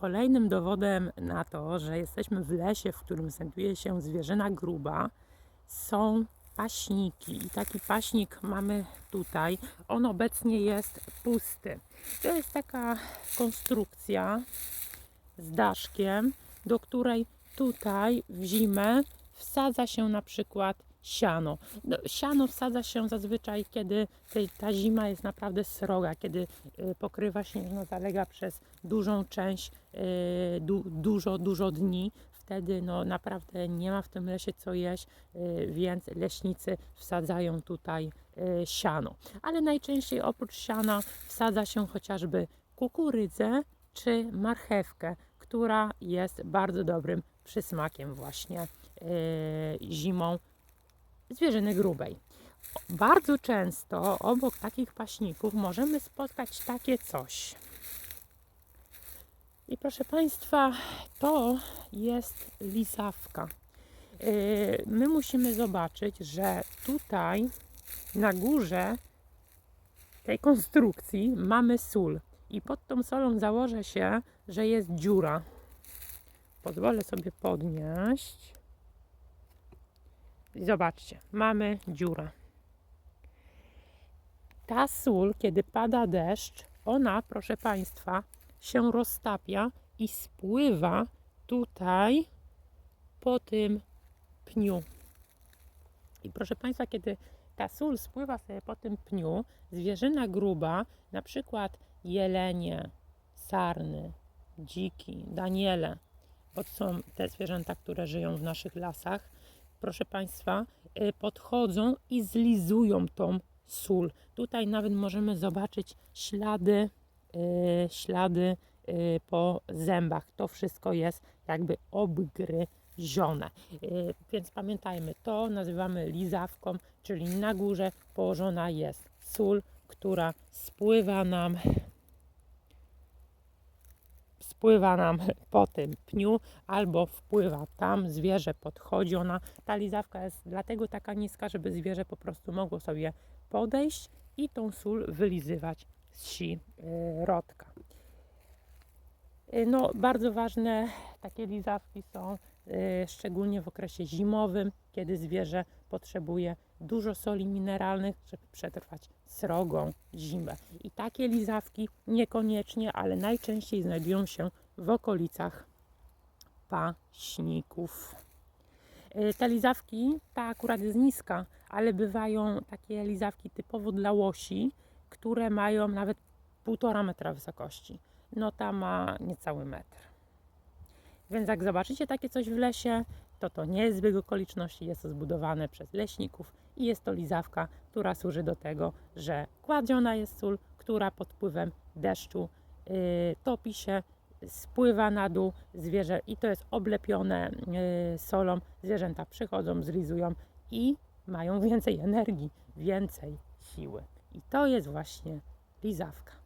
Kolejnym dowodem na to, że jesteśmy w lesie, w którym znajduje się zwierzyna gruba, są paśniki. I taki paśnik mamy tutaj. On obecnie jest pusty. To jest taka konstrukcja z daszkiem, do której tutaj w zimę wsadza się na przykład siano. No, siano wsadza się zazwyczaj, kiedy tej, ta zima jest naprawdę sroga, kiedy y, pokrywa śnieżno zalega przez dużą część, y, du, dużo, dużo dni. Wtedy no, naprawdę nie ma w tym lesie co jeść, y, więc leśnicy wsadzają tutaj y, siano. Ale najczęściej oprócz siana wsadza się chociażby kukurydzę czy marchewkę, która jest bardzo dobrym przysmakiem właśnie y, zimą zwierzyny grubej. Bardzo często obok takich paśników możemy spotkać takie coś. I proszę Państwa, to jest lisawka. Yy, My musimy zobaczyć, że tutaj na górze tej konstrukcji mamy sól. I pod tą solą założę się, że jest dziura. Pozwolę sobie podnieść. Zobaczcie, mamy dziurę. Ta sól, kiedy pada deszcz, ona, proszę Państwa, się roztapia i spływa tutaj po tym pniu. I proszę Państwa, kiedy ta sól spływa sobie po tym pniu, zwierzyna gruba, na przykład jelenie, sarny, dziki, daniele, bo to są te zwierzęta, które żyją w naszych lasach, proszę Państwa, y, podchodzą i zlizują tą sól. Tutaj nawet możemy zobaczyć ślady, y, ślady y, po zębach. To wszystko jest jakby obgryzione. Więc pamiętajmy, to nazywamy lizawką, czyli na górze położona jest sól, która spływa nam spływa nam po tym pniu albo wpływa tam, zwierzę podchodzi, ona, ta lizawka jest dlatego taka niska, żeby zwierzę po prostu mogło sobie podejść i tą sól wylizywać z si y, rodka. Y, No, bardzo ważne takie lizawki są y, szczególnie w okresie zimowym, kiedy zwierzę potrzebuje dużo soli mineralnych, żeby przetrwać srogą zimę. I takie lizawki niekoniecznie, ale najczęściej znajdują się w okolicach paśników. Y, Te lizawki, ta akurat jest niska, ale bywają takie lizawki typowo dla łosi, które mają nawet półtora metra wysokości. No ta ma niecały metr. Więc jak zobaczycie takie coś w lesie, to to nie jest zbieg okoliczności, jest to zbudowane przez leśników i jest to lizawka, która służy do tego, że kładziona jest sól, która pod wpływem deszczu yy, topi się, spływa na dół zwierzę i to jest oblepione yy, solą. Zwierzęta przychodzą, zlizują i mają więcej energii, więcej siły. I to jest właśnie lizawka.